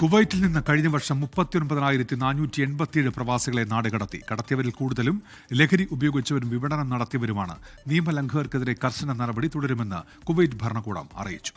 കുവൈറ്റിൽ നിന്ന് കഴിഞ്ഞ വർഷം മുപ്പത്തിയൊൻപതിനായിരത്തി നാനൂറ്റി എൺപത്തിയേഴ് പ്രവാസികളെ നാടുകടത്തി കടത്തിയവരിൽ കൂടുതലും ലഹരി ഉപയോഗിച്ചവരും വിപണനം നടത്തിയവരുമാണ്. നിയമലംഘകർക്കെതിരെ കർശന നടപടി തുടരുമെന്ന് കുവൈറ്റ് ഭരണകൂടം അറിയിച്ചു.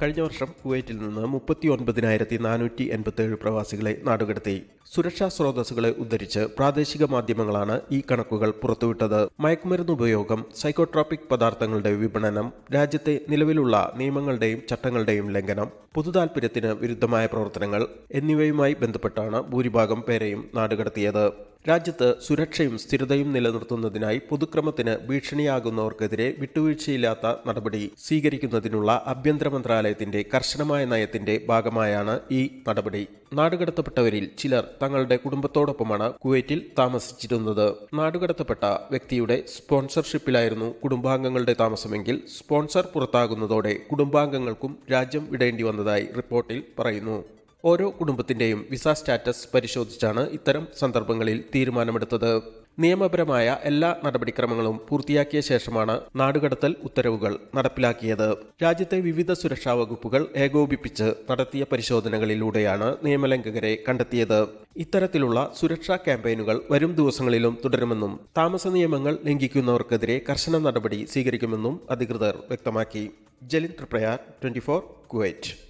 കഴിഞ്ഞ വർഷം കുവൈറ്റിൽ നിന്ന് മുപ്പത്തി ഒൻപതിനായിരത്തി നാനൂറ്റി എൺപത്തേഴ് പ്രവാസികളെ നാടുകടത്തി. സുരക്ഷാ സ്രോതസ്സുകളെ ഉദ്ധരിച്ച് പ്രാദേശിക മാധ്യമങ്ങളാണ് ഈ കണക്കുകൾ പുറത്തുവിട്ടത്. മയക്കുമരുന്ന് ഉപയോഗം സൈക്കോട്രോപിക് പദാർത്ഥങ്ങളുടെ വിപണനം രാജ്യത്തെ നിലവിലുള്ള നിയമങ്ങളുടെയും ചട്ടങ്ങളുടെയും ലംഘനം പൊതുതാൽപര്യത്തിന് വിരുദ്ധമായ പ്രവർത്തനങ്ങൾ എന്നിവയുമായി ബന്ധപ്പെട്ടാണ് ഭൂരിഭാഗം പേരെയും നാടുകടത്തിയത്. രാജ്യത്ത് സുരക്ഷയും സ്ഥിരതയും നിലനിർത്തുന്നതിനായി പൊതുക്രമത്തിന് ഭീഷണിയാകുന്നവർക്കെതിരെ വിട്ടുവീഴ്ചയില്ലാത്ത നടപടി സ്വീകരിക്കുന്നതിനുള്ള ആഭ്യന്തര മന്ത്രാലയത്തിന്റെ കർശനമായ നയത്തിന്റെ ഭാഗമായാണ് ഈ നടപടി. നാടുകടത്തപ്പെട്ടവരിൽ ചിലർ തങ്ങളുടെ കുടുംബത്തോടൊപ്പമാണ് കുവൈറ്റിൽ താമസിച്ചിരുന്നത്. നാടുകടത്തപ്പെട്ട വ്യക്തിയുടെ സ്പോൺസർഷിപ്പിലായിരുന്നു കുടുംബാംഗങ്ങളുടെ താമസമെങ്കിൽ സ്പോൺസർ പുറത്താകുന്നതോടെ കുടുംബാംഗങ്ങൾക്കും രാജ്യം വിടേണ്ടി വന്നതായി റിപ്പോർട്ടിൽ പറയുന്നു. ഓരോ കുടുംബത്തിന്റെയും വിസ സ്റ്റാറ്റസ് പരിശോധിച്ചാണ് ഇത്തരം സന്ദർഭങ്ങളിൽ തീരുമാനമെടുത്തത്. നിയമപരമായ എല്ലാ നടപടിക്രമങ്ങളും പൂർത്തിയാക്കിയ ശേഷമാണ് നാടുകടത്തൽ ഉത്തരവുകൾ നടപ്പിലാക്കിയത്. രാജ്യത്തെ വിവിധ സുരക്ഷാ വകുപ്പുകൾ ഏകോപിപ്പിച്ച് നടത്തിയ പരിശോധനകളിലൂടെയാണ് നിയമലംഘകരെ കണ്ടെത്തിയത്. ഇത്തരത്തിലുള്ള സുരക്ഷാ ക്യാമ്പയിനുകൾ വരും ദിവസങ്ങളിലും തുടരുമെന്നും താമസ നിയമങ്ങൾ ലംഘിക്കുന്നവർക്കെതിരെ കർശന നടപടി സ്വീകരിക്കുമെന്നും അധികൃതർ വ്യക്തമാക്കി. Jalin Triprayar twenty four Kuwait.